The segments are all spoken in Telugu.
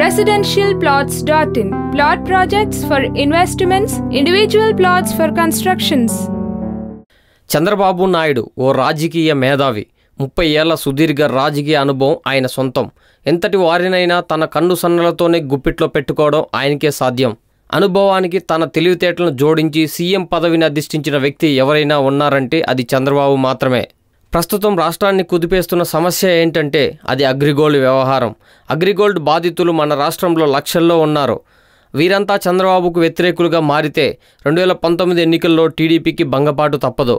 residentialplots.in. Plot projects for investments, individual plots for constructions. Chandrababu Naidu ఓ రాజకీయ మేధావి ముప్పై ఏళ్ళ సుదీర్ఘ రాజకీయ అనుభవం ఆయన సొంతం ఎంతటి వారినైనా తన కన్ను సన్నలతోనే గుప్పిట్లో పెట్టుకోవడం ఆయనకే సాధ్యం అనుభవానికి తన తెలివితేటలను జోడించి సీఎం పదవిని అధిష్ఠించిన వ్యక్తి ఎవరైనా ఉన్నారంటే అది చంద్రబాబు మాత్రమే ప్రస్తుతం రాష్ట్రాన్ని కుదిపేస్తున్న సమస్య ఏంటంటే అది అగ్రిగోల్డ్ వ్యవహారం. అగ్రిగోల్డ్ బాధితులు మన రాష్ట్రంలో లక్షల్లో ఉన్నారు. వీరంతా చంద్రబాబుకు వ్యతిరేకులుగా మారితే రెండు వేల పంతొమ్మిది ఎన్నికల్లో టీడీపీకి భంగపాటు తప్పదు.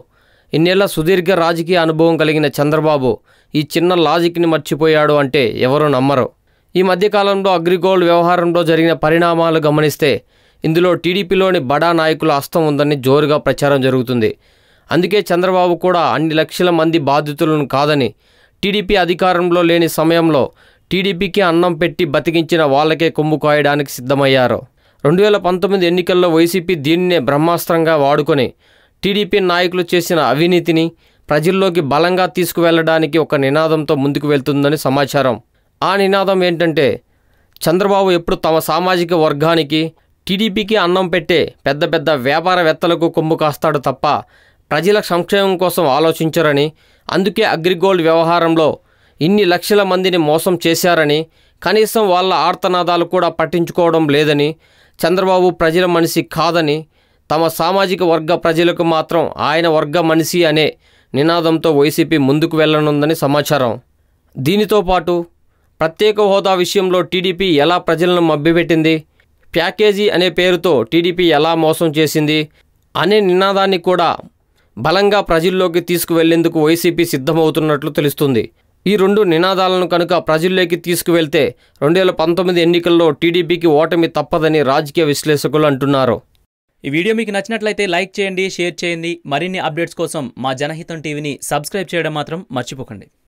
ఇన్నేళ్ళ సుదీర్ఘ రాజకీయ అనుభవం కలిగిన చంద్రబాబు ఈ చిన్న లాజిక్ని మర్చిపోయాడు అంటే ఎవరూ నమ్మరు. ఈ మధ్యకాలంలో అగ్రిగోల్డ్ వ్యవహారంలో జరిగిన పరిణామాలు గమనిస్తే ఇందులో టీడీపీలోని బడా నాయకుల హస్తం ఉందని జోరుగా ప్రచారం జరుగుతుంది. అందుకే చంద్రబాబు కూడా అన్ని లక్షల మంది బాధితులను కాదని టీడీపీ అధికారంలో లేని సమయంలో టీడీపీకి అన్నం పెట్టి బతికించిన వాళ్ళకే కొమ్ము కాయడానికి సిద్ధమయ్యారు. రెండు వేల పంతొమ్మిది ఎన్నికల్లో వైసీపీ దీనినే బ్రహ్మాస్త్రంగా వాడుకొని టీడీపీ నాయకులు చేసిన అవినీతిని ప్రజల్లోకి బలంగా తీసుకువెళ్ళడానికి ఒక నినాదంతో ముందుకు వెళ్తుందని సమాచారం. ఆ నినాదం ఏంటంటే చంద్రబాబు ఎప్పుడు తమ సామాజిక వర్గానికి టీడీపీకి అన్నం పెట్టే పెద్ద పెద్ద వ్యాపారవేత్తలకు కొమ్ము కాస్తాడు తప్ప ప్రజల సంక్షేమం కోసం ఆలోచించరని అందుకే అగ్రిగోల్డ్ వ్యవహారంలో ఇన్ని లక్షల మందిని మోసం చేశారని కనీసం వాళ్ళ ఆర్తనాదాలు కూడా పట్టించుకోవడం లేదని చంద్రబాబు ప్రజల మనిషి కాదని తమ సామాజిక వర్గ ప్రజలకు మాత్రం ఆయన వర్గ మనిషి అనే నినాదంతో వైసీపీ ముందుకు వెళ్ళనుందని సమాచారం. దీనితో పాటు ప్రత్యేక హోదా విషయంలో టీడీపీ ఎలా ప్రజలను మభ్యపెట్టింది ప్యాకేజీ అనే పేరుతో టీడీపీ ఎలా మోసం చేసింది అనే నినాదాన్ని కూడా బలంగా ప్రజల్లోకి తీసుకువెళ్ళేందుకు వైసీపీ సిద్ధమవుతున్నట్లు తెలుస్తుంది. ఈ రెండు నినాదాలను కనుక ప్రజల్లోకి తీసుకువెళ్తే రెండు వేల పంతొమ్మిది ఎన్నికల్లో టీడీపీకి ఓటమి తప్పదని రాజకీయ విశ్లేషకులు అంటున్నారు. ఈ వీడియో మీకు నచ్చినట్లయితే లైక్ చేయండి షేర్ చేయండి. మరిన్ని అప్డేట్స్ కోసం మా జనహితం టీవీని సబ్స్క్రైబ్ చేయడం మాత్రం మర్చిపోకండి.